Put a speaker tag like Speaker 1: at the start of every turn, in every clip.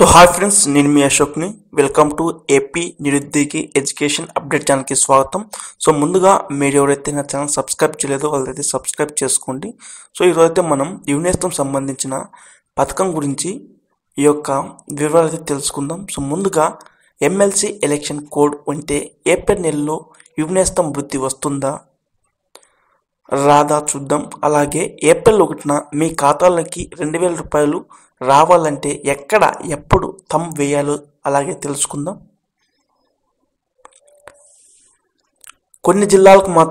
Speaker 1: So hi friends నేను మీ అశోక్ని. వెల్కమ్ టు ఏపీ నిరుద్యోగి ఎడ్యుకేషన్ అప్డేట్ ఛానల్కి స్వాగతం. సో ముందుగా మీరు ఎవరైతే నా ఛానల్ సబ్స్క్రైబ్ చేయలేదో వాళ్ళైతే సబ్స్క్రైబ్ చేసుకోండి. సో ఈరోజైతే మనం యునెస్తం సంబంధించిన పథకం గురించి ఈ యొక్క వివరాలు అయితే తెలుసుకుందాం. సో ముందుగా ఎమ్మెల్సీ ఎలక్షన్ కోడ్ ఉంటే ఏప్రిల్ నెలలో యువనేస్తం వృద్ధి వస్తుందా? రాదా చూద్దాం. అలాగే ఏప్రిల్ ఒకటిన మీ ఖాతాలకి రెండు వేల రూపాయలు రావాలంటే ఎక్కడ ఎప్పుడు తమ్ వేయాలో అలాగే తెలుసుకుందాం. కొన్ని జిల్లాలకు మా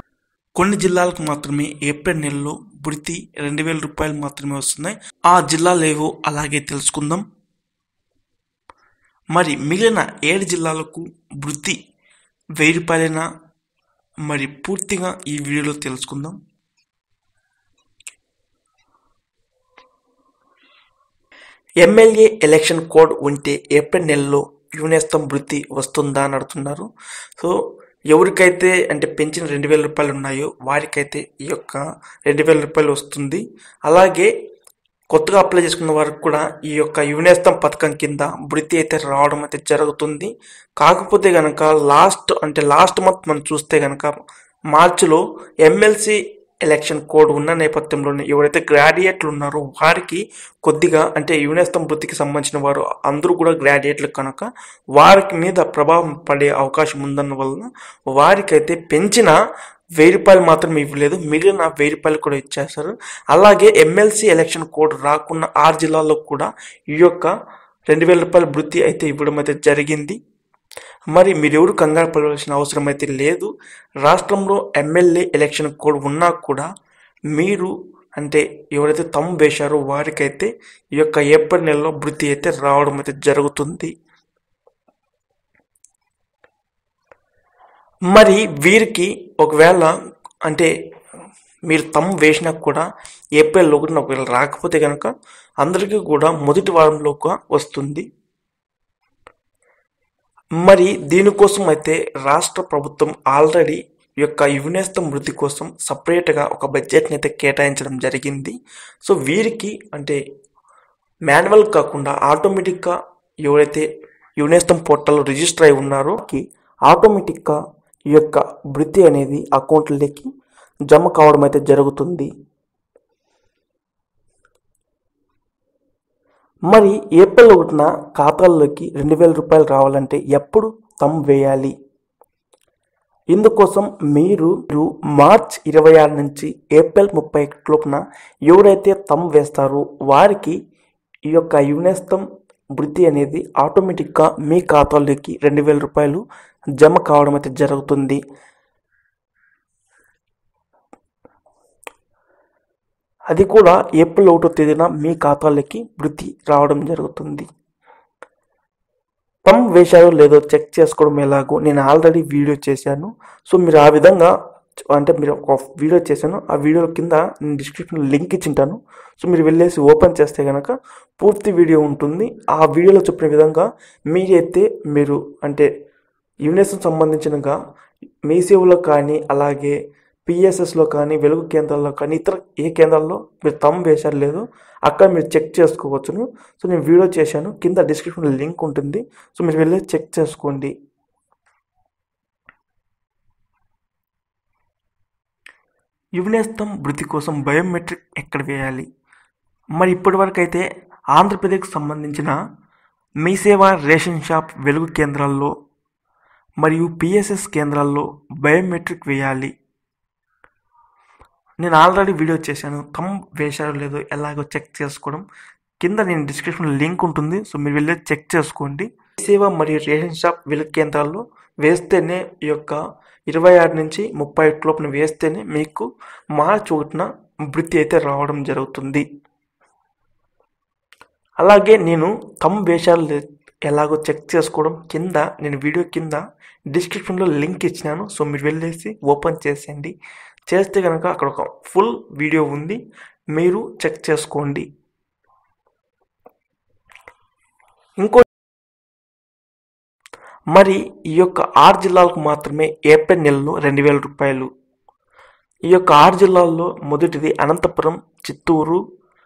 Speaker 1: కొన్ని జిల్లాలకు మాత్రమే ఏప్రిల్ నెలలో బుడితి రెండు వేల రూపాయలు మాత్రమే వస్తున్నాయి. ఆ జిల్లాలు ఏవో అలాగే తెలుసుకుందాం. మరి మిగిలిన ఏడు జిల్లాలకు వృత్తి వెయ్యి రూపాయలైనా మరి పూర్తిగా ఈ వీడియోలో తెలుసుకుందాం. ఎమ్మెల్యే ఎలక్షన్ కోడ్ ఉంటే ఏప్రిల్ నెలలో యునేస్తం వృత్తి వస్తుందా అని అడుగుతున్నారు. సో ఎవరికైతే అంటే పెంచిన రెండు వేల రూపాయలు ఉన్నాయో వారికైతే ఈ యొక్క రెండు వేల రూపాయలు వస్తుంది. అలాగే కొత్తగా అప్లై చేసుకున్న వారికి కూడా ఈ యొక్క యునేస్తం పథకం కింద వృత్తి అయితే రావడం అయితే జరుగుతుంది. కాకపోతే కనుక లాస్ట్ అంటే లాస్ట్ మంత్ మనం చూస్తే కనుక మార్చిలో ఎమ్మెల్సీ ఎలక్షన్ కోడ్ ఉన్న నేపథ్యంలోనే ఎవరైతే గ్రాడ్యుయేట్లు ఉన్నారో వారికి కొద్దిగా అంటే యునేస్తం వృత్తికి సంబంధించిన వారు అందరూ కూడా గ్రాడ్యుయేట్లు కనుక వారికి మీద ప్రభావం పడే అవకాశం ఉందన్న వలన వారికైతే పెంచిన వెయ్యి రూపాయలు మాత్రం ఇవ్వలేదు. మిగిలిన వెయ్యి రూపాయలు కూడా ఇచ్చేస్తారు అలాగే ఎమ్మెల్సీ ఎలక్షన్ కోడ్ రాకున్న ఆరు జిల్లాల్లో కూడా ఈ యొక్క రెండు వేల రూపాయల వృత్తి అయితే ఇవ్వడం అయితే జరిగింది. మరి మీరెవరు కంగారు పడవలసిన అవసరం అయితే లేదు. రాష్ట్రంలో ఎమ్మెల్యే ఎలక్షన్ కోడ్ ఉన్నా కూడా మీరు అంటే ఎవరైతే తమ్ము వేశారో వారికైతే ఈ యొక్క ఏప్రిల్ నెలలో వృత్తి అయితే రావడం అయితే జరుగుతుంది. మరి వీరికి ఒకవేళ అంటే మీరు తమ్ము వేసినా కూడా ఏప్రిల్ ఒకటిన ఒకవేళ రాకపోతే కనుక అందరికీ కూడా మొదటి వారంలో వస్తుంది. మరి దీనికోసం అయితే రాష్ట్ర ప్రభుత్వం ఆల్రెడీ ఈ యొక్క యునేస్తం వృద్ధి కోసం సపరేట్గా ఒక బడ్జెట్ని అయితే కేటాయించడం జరిగింది. సో వీరికి అంటే మాన్యువల్ కాకుండా ఆటోమేటిక్గా ఎవరైతే యువనేస్తం పోర్టల్ రిజిస్టర్ అయి ఉన్నారో ఆటోమేటిక్గా ఈ యొక్క వృత్తి అనేది అకౌంట్లకి జమ కావడం అయితే జరుగుతుంది. మరి ఏప్రిల్ ఒకటిన ఖాతాల్లోకి రెండు వేల రూపాయలు రావాలంటే ఎప్పుడు తమ్ వేయాలి? ఇందుకోసం మీరు మార్చ్ ఇరవై ఆరు నుంచి ఏప్రిల్ ముప్పై లోపున ఎవరైతే తమ్ వేస్తారో వారికి ఈ యొక్క యునేస్తం వృద్ధి అనేది ఆటోమేటిక్గా మీ ఖాతాలోకి రెండు వేల రూపాయలు జమ కావడం అయితే జరుగుతుంది. అది కూడా ఏప్రిల్ ఒకటో తేదీన మీ ఖాతాలోకి వృత్తి రావడం జరుగుతుంది. పంప్ వేశారో లేదో చెక్ చేసుకోవడం ఎలాగో నేను ఆల్రెడీ వీడియో చేశాను. సో మీరు ఆ విధంగా అంటే మీరు ఒక వీడియో చేశాను. ఆ వీడియో కింద నేను డిస్క్రిప్షన్ లింక్ ఇచ్చింటాను సో మీరు వెళ్ళేసి ఓపెన్ చేస్తే కనుక పూర్తి వీడియో ఉంటుంది. ఆ వీడియోలో చెప్పిన విధంగా మీరైతే మీరు అంటే యునెస్కి సంబంధించినగా మీ సేవలో కానీ అలాగే పిఎస్ఎస్లో కానీ వెలుగు కేంద్రాల్లో కానీ ఇతర ఏ కేంద్రాల్లో మీరు తమ్ వేశారు లేదు అక్కడ మీరు చెక్ చేసుకోవచ్చును. సో నేను వీడియో చేశాను. కింద డిస్క్రిప్షన్లో లింక్ ఉంటుంది. సో మీరు వెళ్ళి చెక్ చేసుకోండి. యువనేస్తం వృద్ధి కోసం బయోమెట్రిక్ ఎక్కడ వేయాలి? మరి ఇప్పటివరకు అయితే ఆంధ్రప్రదేశ్కి సంబంధించిన మీ సేవ రేషన్ షాప్ వెలుగు కేంద్రాల్లో మరియు పిఎస్ఎస్ కేంద్రాల్లో బయోమెట్రిక్ వేయాలి. నేను ఆల్రెడీ వీడియో చేశాను. తమ్ వేశారో లేదో ఎలాగో చెక్ చేసుకోవడం. కింద నేను డిస్క్రిప్షన్ లింక్ ఉంటుంది. సో మీరు వెళ్ళి చెక్ చేసుకోండి. సేవ మరియు రేషన్ షాప్ విలక్ కేంద్రాల్లో వేస్తేనే ఈ యొక్క ఇరవై ఆరు నుంచి ముప్పై లోపున వేస్తేనే మీకు మార్చి ఒకటిన వృత్తి అయితే రావడం జరుగుతుంది. అలాగే నేను తమ్ వేషాలు ఎలాగో చెక్ చేసుకోవడం కింద నేను వీడియో కింద డిస్క్రిప్షన్లో లింక్ ఇచ్చినాను. సో మీరు వెళ్ళేసి ఓపెన్ చేసేయండి. చేస్తే కనుక అక్కడ ఒక ఫుల్ వీడియో ఉంది. మీరు చెక్ చేసుకోండి. ఇంకో మరి ఈ యొక్క ఆరు జిల్లాలకు మాత్రమే ఏప్రిల్ నెలలో రెండు వేల రూపాయలు. ఈ యొక్క ఆరు జిల్లాల్లో మొదటిది అనంతపురం చిత్తూరు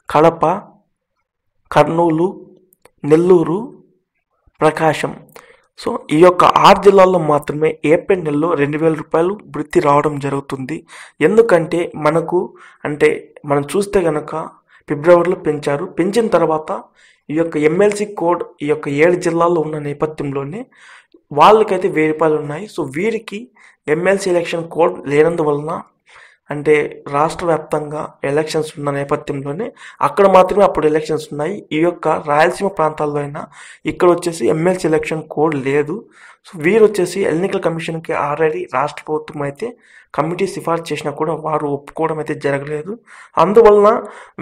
Speaker 1: కడప కర్నూలు నెల్లూరు ప్రకాశం. సో ఈ యొక్క ఆరు జిల్లాల్లో మాత్రమే ఏప్రిల్ నెలలో రెండు వేల రూపాయలు వృత్తి రావడం జరుగుతుంది. ఎందుకంటే మనకు అంటే మనం చూస్తే కనుక ఫిబ్రవరిలో పెంచారు. పెంచిన తర్వాత ఈ యొక్క ఎమ్మెల్సీ కోడ్ ఈ యొక్క ఏడు జిల్లాల్లో ఉన్న నేపథ్యంలోనే వాళ్ళకైతే వెయ్యి రూపాయలు ఉన్నాయి. సో వీరికి ఎమ్మెల్సీ ఎలక్షన్ కోడ్ లేనందువలన అంటే రాష్ట్ర వ్యాప్తంగా ఎలక్షన్స్ ఉన్న నేపథ్యంలోనే అక్కడ మాత్రమే అప్పుడు ఎలక్షన్స్ ఉన్నాయి. ఈ యొక్క రాయలసీమ ప్రాంతాల్లో అయినా ఇక్కడ వచ్చేసి ఎమ్మెల్సీ ఎలక్షన్ కోడ్ లేదు. సో వీరు వచ్చేసి ఎన్నికల కమిషన్కి ఆల్రెడీ రాష్ట్ర ప్రభుత్వం అయితే కమిటీ సిఫార్సు చేసినా కూడా వారు ఒప్పుకోవడం అయితే జరగలేదు. అందువలన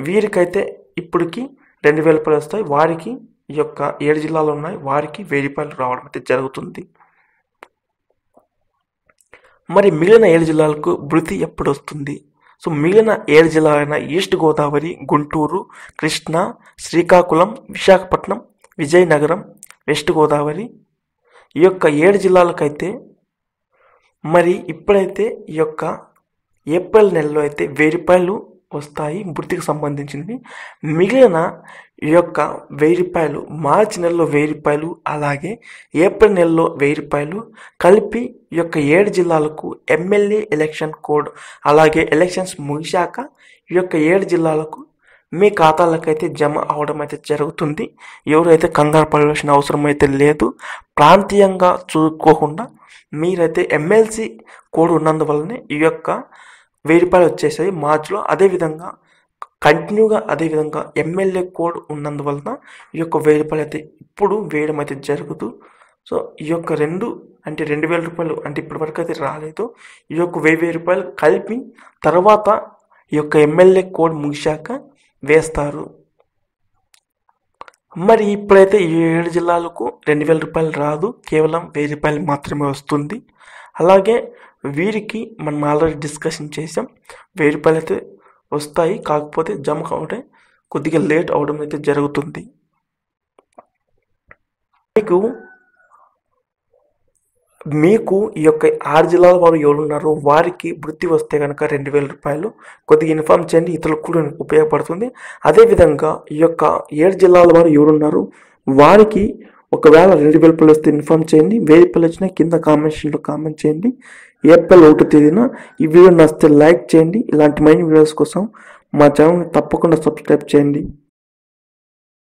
Speaker 1: వీరికైతే ఇప్పటికి రెండు వేల రూపాయలు వస్తాయి. వారికి ఈ యొక్క ఏడు జిల్లాలు ఉన్నాయి. వారికి వెయ్యి రూపాయలు రావడం అయితే జరుగుతుంది. మరి మిగిలిన ఏడు జిల్లాలకు భృతి ఎప్పుడు వస్తుంది సో మిగిలిన ఏడు జిల్లాలైన ఈస్ట్ గోదావరి గుంటూరు కృష్ణా శ్రీకాకుళం విశాఖపట్నం విజయనగరం వెస్ట్ గోదావరి. ఈ యొక్క ఏడు జిల్లాలకైతే మరి ఇప్పుడైతే ఈ యొక్క ఏప్రిల్ నెలలో అయితే వెయ్యి రూపాయలు వస్తాయి వృత్తికి సంబంధించినవి. మిగిలిన ఈ యొక్క వెయ్యి రూపాయలు మార్చి నెలలో వెయ్యి రూపాయలు అలాగే ఏప్రిల్ నెలలో వెయ్యి రూపాయలు కలిపి ఈ యొక్క ఏడు జిల్లాలకు ఎమ్మెల్యే ఎలక్షన్ కోడ్ అలాగే ఎలక్షన్స్ ముగిశాక ఈ యొక్క ఏడు జిల్లాలకు మీ ఖాతాలకైతే జమ అవడం అయితే జరుగుతుంది. ఎవరైతే కంగారు పడవలసిన అవసరం అయితే లేదు. ప్రాంతీయంగా చూసుకోకుండా మీరైతే ఎమ్మెల్సీ కోడ్ ఉన్నందువల్లనే ఈ యొక్క వెయ్యి రూపాయలు వచ్చేసాయి. మార్చిలో అదేవిధంగా కంటిన్యూగా అదేవిధంగా ఎమ్మెల్యే కోడ్ ఉన్నందువలన ఈ యొక్క వెయ్యి రూపాయలు అయితే ఇప్పుడు వేయడం అయితే జరుగుతూ సో ఈ యొక్క రెండు అంటే రెండు వేల రూపాయలు అంటే ఇప్పటివరకు అయితే రాలేదు. ఈ యొక్క వెయ్యి వెయ్యి రూపాయలు కలిపి తర్వాత ఈ యొక్క ఎమ్మెల్యే కోడ్ ముగిశాక వేస్తారు. మరి ఇప్పుడైతే ఈ ఏడు జిల్లాలకు రెండు వేల రూపాయలు రాదు. కేవలం వెయ్యి రూపాయలు మాత్రమే వస్తుంది. అలాగే వీరికి మనం ఆల్రెడీ డిస్కషన్ చేసాం. వెయ్యి రూపాయలు అయితే వస్తాయి కాకపోతే జమ కావడం కొద్దిగా లేట్ అవడం అయితే జరుగుతుంది. మీకు మీకు ఈ యొక్క ఆరు జిల్లాల వారు ఎవరున్నారో వారికి వృత్తి వస్తే కనుక రెండు వేల రూపాయలు. కొద్దిగా ఇన్ఫామ్ చేయండి ఇతరులకు కూడా ఉపయోగపడుతుంది. అదేవిధంగా ఈ యొక్క ఏడు జిల్లాల వారు ఎవరున్నారు వారికి ఒకవేళ రెండు వేల రూపాయలు వస్తే ఇన్ఫామ్ చేయండి. వెయ్యి రూపాయలు వచ్చినా కింద కామెంట్స్లో కామెంట్ చేయండి. ఏప్రిల్ ఒకటో తేదీన ఈ వీడియో నచ్చితే లైక్ చేయండి. ఇలాంటి మైండ్ వీడియోస్ కోసం మా ఛానల్ని తప్పకుండా సబ్స్క్రైబ్ చేయండి.